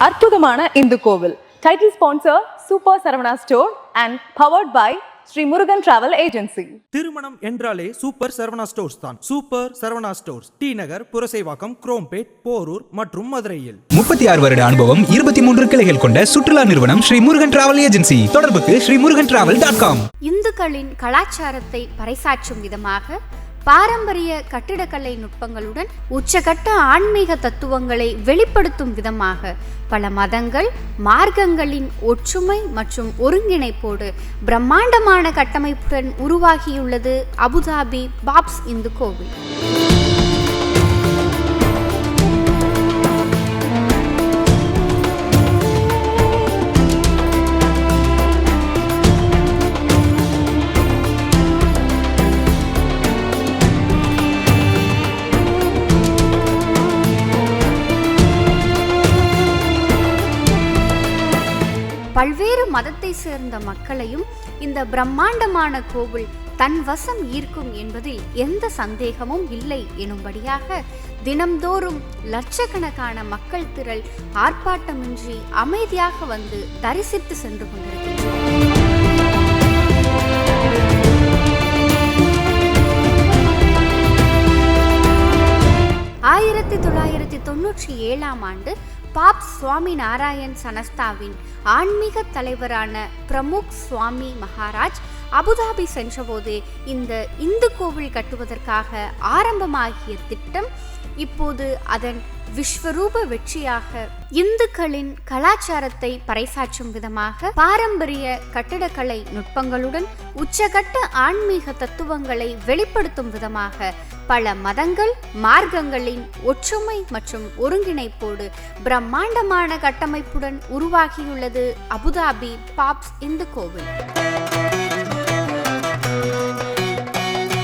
அற்புதமான இந்து கோவில். Title sponsor super Saravana store and powered by Sri Murugan travel agency திருமணம் என்றாலே சூப்பர் சரவணா ஸ்டோர்ஸ் தான். Super Saravana stores T Nagar Purasaiwakkam Chromepet Porur மற்றும் மதுரையில் முப்பத்தி ஆறு வருட அனுபவம் இருபத்தி மூன்று கிளைகள் கொண்ட சுற்றுலா நிறுவனம் ஸ்ரீ முருகன் டிராவல் ஏஜென்சி தொடர்புக்கு Sri Murugan travel dot com இந்துக்களின் கலாச்சாரத்தை பறைசாற்றும் விதமாக பாரம்பரிய கட்டிடக்கலை நுட்பங்களுடன் உச்சகட்ட ஆன்மீக தத்துவங்களை வெளிப்படுத்தும் விதமாக பல மதங்கள் மார்க்கங்களின் ஒற்றுமை மற்றும் ஒருங்கிணைப்போடு பிரம்மாண்டமான கட்டமைப்புடன் உருவாகியுள்ளது அபுதாபி பாப்ஸ் இந்து கோவில். மதத்தை சேர்ந்த மக்களையும் இந்த பிரம்மாண்டமான கோவில் தன் வசம் ஈர்க்கும் என்பதில் எந்த சந்தேகமும் இல்லை எனும்படியாக தினம்தோறும் லட்சக்கணக்கான மக்கள் திரள் ஆர்ப்பாட்டமின்றி அமைதியாக வந்து தரிசித்து சென்று கொண்டிருக்கின்றனர். ஆயிரத்தி தொள்ளாயிரத்தி தொண்ணூற்றி ஏழாம் ஆண்டு பாப் சுவாமி நாராயண் சனஸ்தாவின் ஆன்மீக தலைவரான பிரமுக் சுவாமி மகாராஜ் அபுதாபி சென்றபோது இந்த இந்து கோவில் கட்டுவதற்காக ஆரம்பமாகிய திட்டம் இப்போது அதன் விஸ்வரூப வெற்றியாக இந்துக்களின் கலாச்சாரத்தை பறைசாற்றும் விதமாக பாரம்பரிய கட்டிடக்கலை நுட்பங்களுடன் உச்சகட்ட ஆன்மீக தத்துவங்களை வெளிப்படுத்தும் விதமாக பல மதங்கள் மார்க்கங்களின் ஒற்றுமை மற்றும் ஒருங்கிணைப்போடு பிரம்மாண்டமான கட்டமைப்புடன் உருவாகியுள்ளது அபுதாபி பாப்ஸ் இந்து கோவில்.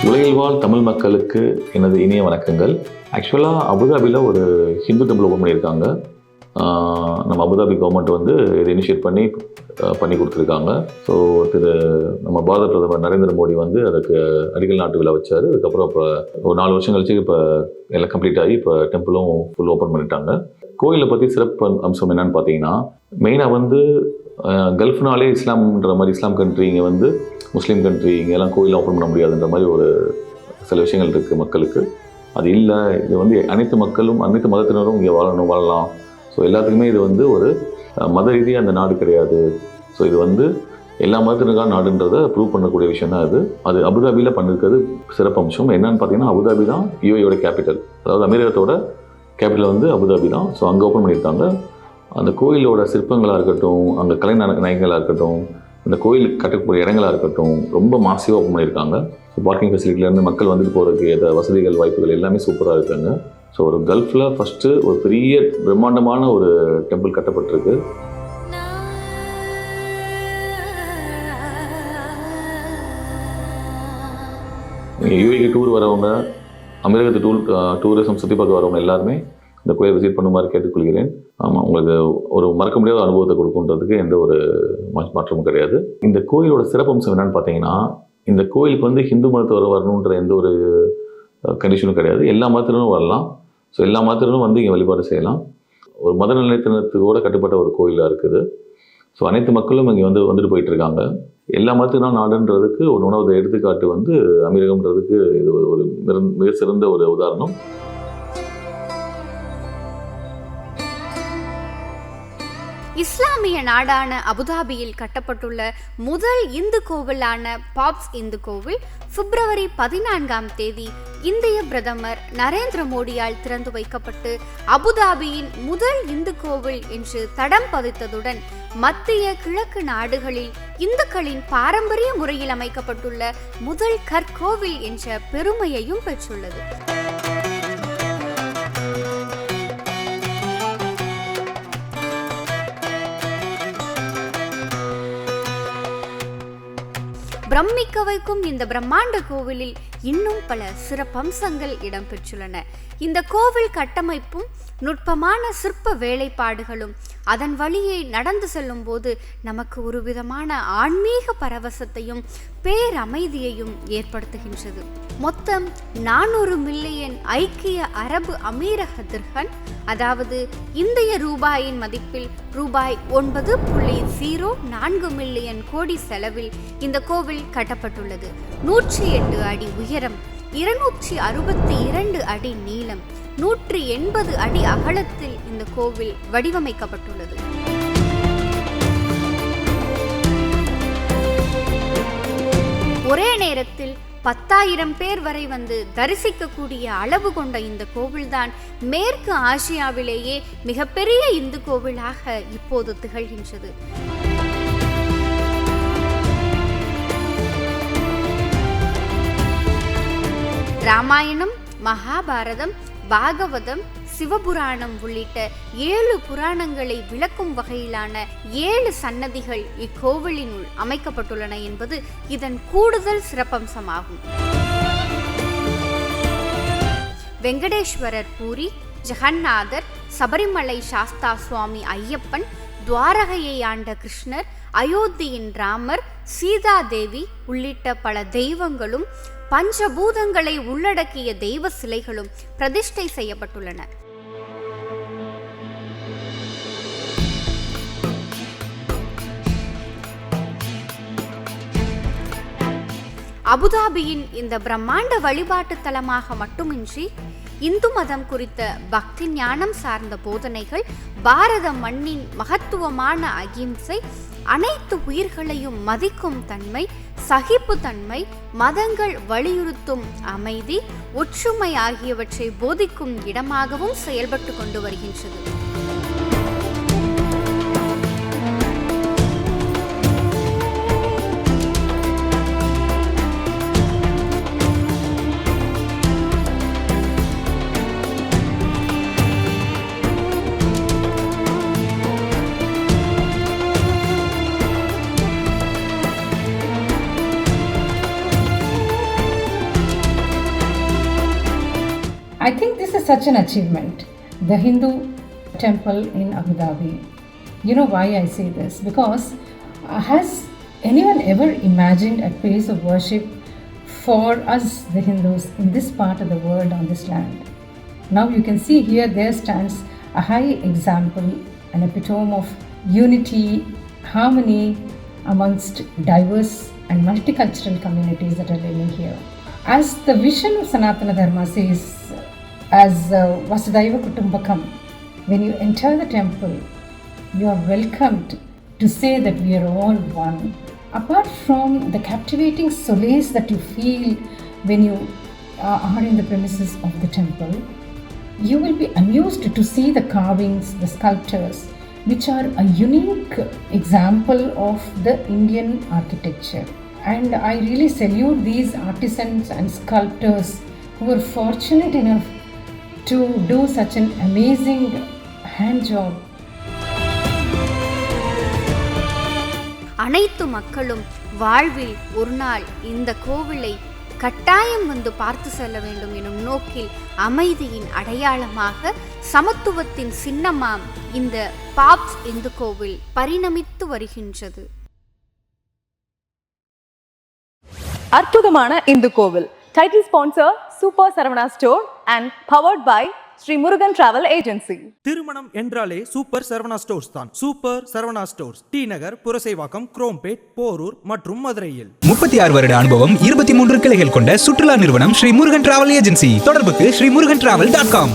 உலகில் வாழ் தமிழ் மக்களுக்கு எனது இனிய வணக்கங்கள். ஆக்சுவலாக அபுதாபியில் ஒரு ஹிந்து டெம்பிள் ஓப்பன் பண்ணியிருக்காங்க. நம்ம அபுதாபி கவர்மெண்ட் வந்து இதை இனிஷியேட் பண்ணி பண்ணி கொடுத்துருக்காங்க. ஸோ திரு நம்ம பாரத பிரதமர் நரேந்திர மோடி வந்து அதுக்கு அடிக்கல் நாட்டு விழா வச்சார். அதுக்கப்புறம் இப்போ ஒரு நாலு வருஷம் கழிச்சு இப்போ எல்லாம் கம்ப்ளீட் ஆகி இப்போ டெம்பிளும் ஃபுல் ஓப்பன் பண்ணிட்டாங்க. கோயிலை பற்றி சிறப்பு அம்சம் என்னன்னு பார்த்தீங்கன்னா மெயினாக வந்து கல்ஃப்னாலே இஸ்லாம்ன்ற மாதிரி இஸ்லாம் கண்ட்ரி இங்கே வந்து முஸ்லீம் கண்ட்ரி இங்கெல்லாம் கோயில் ஓப்பன் பண்ண முடியாதுன்ற மாதிரி ஒரு சில விஷயங்கள் இருக்குது மக்களுக்கு. அது இல்லை இது வந்து அனைத்து மக்களும் அனைத்து மதத்தினரும் இங்கே வாழணும் வாழலாம். ஸோ எல்லாத்துக்குமே இது வந்து ஒரு மத ரீதியாக அந்த நாடு கிடையாது. ஸோ இது வந்து எல்லா மதத்தினருக்கான நாடுன்றதை ப்ரூவ் பண்ணக்கூடிய விஷயம் தான் அது. அது அபுதாபியில் பண்ணிருக்கிறது சிறப்பு அம்சம். என்னன்னு பார்த்தீங்கன்னா அபுதாபி தான் யூஏயோட கேபிட்டல் அதாவது அமீரகத்தோட கேபிட்டல் வந்து அபுதாபி தான் ஸோ அங்கே ஓப்பன் பண்ணியிருக்காங்க. அந்த கோயிலோட சிற்பங்களாக இருக்கட்டும் அங்கே கலை நயங்களாக இருக்கட்டும் அந்த கோயில் கட்டக்கூடிய இடங்களாக இருக்கட்டும் ரொம்ப மாசிவாக ஓப்பன் பண்ணியிருக்காங்க. ஸோ பார்க்கிங் ஃபெசிலிட்டிலேருந்து மக்கள் வந்துட்டு போகிறதுக்கு ஏற்ற வசதிகள் வாய்ப்புகள் எல்லாமே சூப்பராக இருக்காங்க. ஸோ ஒரு கல்ஃபில் ஃபஸ்ட்டு ஒரு பெரிய பிரம்மாண்டமான ஒரு டெம்பிள் கட்டப்பட்டிருக்கு. யூஏக்கு டூர் வரவங்க அமிரகத்து டூர் டூரிசம் சுற்றி பார்க்க வரவங்க எல்லாருமே இந்த கோயிலை விசிட் பண்ணுமாறு கேட்டுக்கொள்கிறேன். ஆமாம் உங்களுக்கு ஒரு மறக்க முடியாத அனுபவத்தை கொடுக்குன்றதுக்கு எந்த ஒரு மாற்றமும் கிடையாது. இந்த கோயிலோட சிறப்பம்சம் என்னென்னு பார்த்தீங்கன்னா இந்த கோயிலுக்கு வந்து ஹிந்து மதத்தவர் வரணுன்ற எந்த ஒரு கண்டிஷனும் கிடையாது. எல்லா மதத்தினரும் வரலாம். ஸோ எல்லா மதத்தினரும் வந்து இங்கே வழிபாடு செய்யலாம். ஒரு மத நிலையத்தினத்துக்கூட கட்டுப்பட்ட ஒரு கோயிலாக இருக்குது. ஸோ அனைத்து மக்களும் இங்கே வந்து வந்துட்டு போயிட்டுருக்காங்க. எல்லா மதத்தினா நாடுன்றதுக்கு ஒரு உணவு எடுத்துக்காட்டு வந்து அமீரகம்ன்றதுக்கு இது ஒரு- மிக சிறந்த ஒரு உதாரணம். இஸ்லாமிய நாடான அபுதாபியில் கட்டப்பட்டுள்ள முதல் இந்து கோவிலான பாப்ஸ் இந்து கோவில் பிப்ரவரி பதினான்காம் தேதி இந்திய பிரதமர் நரேந்திர மோடியால் திறந்து வைக்கப்பட்டு அபுதாபியின் முதல் இந்து கோவில் என்று தடம் பதித்ததுடன் மத்திய கிழக்கு நாடுகளில் இந்துக்களின் பாரம்பரிய முறையில் அமைக்கப்பட்டுள்ள முதல் கற்கோவில் என்ற பெருமையையும் பெற்றுள்ளது. பிரமிக்க வைக்கும் இந்த பிரம்மாண்ட கோவிலில் இன்னும் பல சிறப்பம்சங்கள் இடம்பெற்றுள்ளன. இந்த கோவில் கட்டமைப்பும் நுட்பமான சிற்ப வேலைப்பாடுகளும் அதன் வழியே நடந்து செல்லும்போது நமக்கு ஒரு விதமான ஆன்மீக பரவசத்தையும் பேரமைதியையும் ஏற்படுத்துகின்றது. மொத்தம் நானூறு மில்லியன் ஐக்கிய அரபு அமீரக திர்ஹன் அதாவது இந்திய ரூபாயின் மதிப்பில் ரூபாய் ஒன்பது புள்ளி ஜீரோ நான்கு மில்லியன் கோடி செலவில் இந்த கோவில் கட்டப்பட்டுள்ளது. நூற்றி எட்டு அடி உயரம் இருநூற்றி அறுபத்தி இரண்டு அடி நீளம் நூற்றி எண்பது அடி அகலத்தில் இந்த கோவில் வடிவமைக்கப்பட்டுள்ளது. ஒரே நேரத்தில் பத்தாயிரம் பேர் வரை வந்து தரிசிக்கக்கூடிய அளவு கொண்ட இந்த கோவில்தான் மேற்கு ஆசியாவிலேயே மிகப்பெரிய இந்து கோவிலாக இப்போது திகழ்கின்றது. ராமாயணம் மகாபாரதம் பாகவதம் சிவபுராணம் உள்ளிட்ட ஏழு புராணங்களை விளக்கும் வகையிலான ஏழு சன்னதிகள் இக்கோவிலினுள் அமைக்கப்பட்டுள்ளன என்பது இதன் கூடுதல் சிறப்பம்சமாகும். வெங்கடேஸ்வரர் பூரி ஜெகநாதர் சபரிமலை சாஸ்தா சுவாமி ஐயப்பன் துவாரகையை ஆண்ட கிருஷ்ணர் அயோத்தியின் ராமர் சீதாதேவி உள்ளிட்ட பல தெய்வங்களும் பஞ்சபூதங்களை உள்ளடக்கிய தெய்வ சிலைகளும் பிரதிஷ்டை செய்யப்பட்டுள்ளன. அபுதாபியின் இந்த பிரம்மாண்ட வழிபாட்டு தலமாக மட்டுமின்றி இந்து மதம் குறித்த பக்தி ஞானம் சார்ந்த போதனைகள் பாரத மண்ணின் மகத்துவமான அகிம்சை அனைத்து உயிர்களையும் மதிக்கும் தன்மை சகிப்புத்தன்மை மதங்கள் வலியுறுத்தும் அமைதி ஒற்றுமை ஆகியவற்றை போதிக்கும் இடமாகவும் செயல்பட்டு கொண்டு வருகின்றது. I think this is such an achievement. The Hindu temple in Abu Dhabi. You know why I say this? Because uh, has anyone ever imagined a place of worship for us, the Hindus, in this part of the world on this land? Now you can see here there stands a high example, an epitome of unity, harmony amongst diverse and multicultural communities that are living here. As the vision of Sanatana Dharma says, as uh, Vasudhaiva Kutumbakam, when you enter the temple, you are welcomed to say that we are all one. Apart from the captivating solace that you feel when you uh, are in the premises of the temple, you will be amused to see the carvings, the sculptures, which are a unique example of the Indian architecture. And I really salute these artisans and sculptors who were fortunate enough to do such an amazing hand job. அனைத்து மக்களும் வாழ்வில் ஒரு நாள் இந்த கோவிலை கட்டாயம் வந்து பார்த்து செல்ல வேண்டும் எனும் நோக்கில் அமைதியின் அடையாளமாக சமத்துவத்தின் சின்னமாம் இந்த பாப்ஸ் இந்து கோவில் பரிணமித்து வருகின்றது. அற்புதமான இந்து கோவில். Title sponsor super Saravana store and powered by Sri Murugan travel agency திருமணம் என்றாலே சூப்பர் சரவணா ஸ்டோர்ஸ் தான். Super Saravana stores. T Nagar Purasaiwakkam Chromepet Porur மற்றும் மதுரையில். முப்பத்தி ஆறு வருட அனுபவம் இருபத்தி மூன்று கிளைகள் கொண்ட சுற்றுலா நிறுவனம் ஸ்ரீ முருகன் டிராவல் ஏஜென்சி தொடர்புக்கு Sri Murugan travel dot com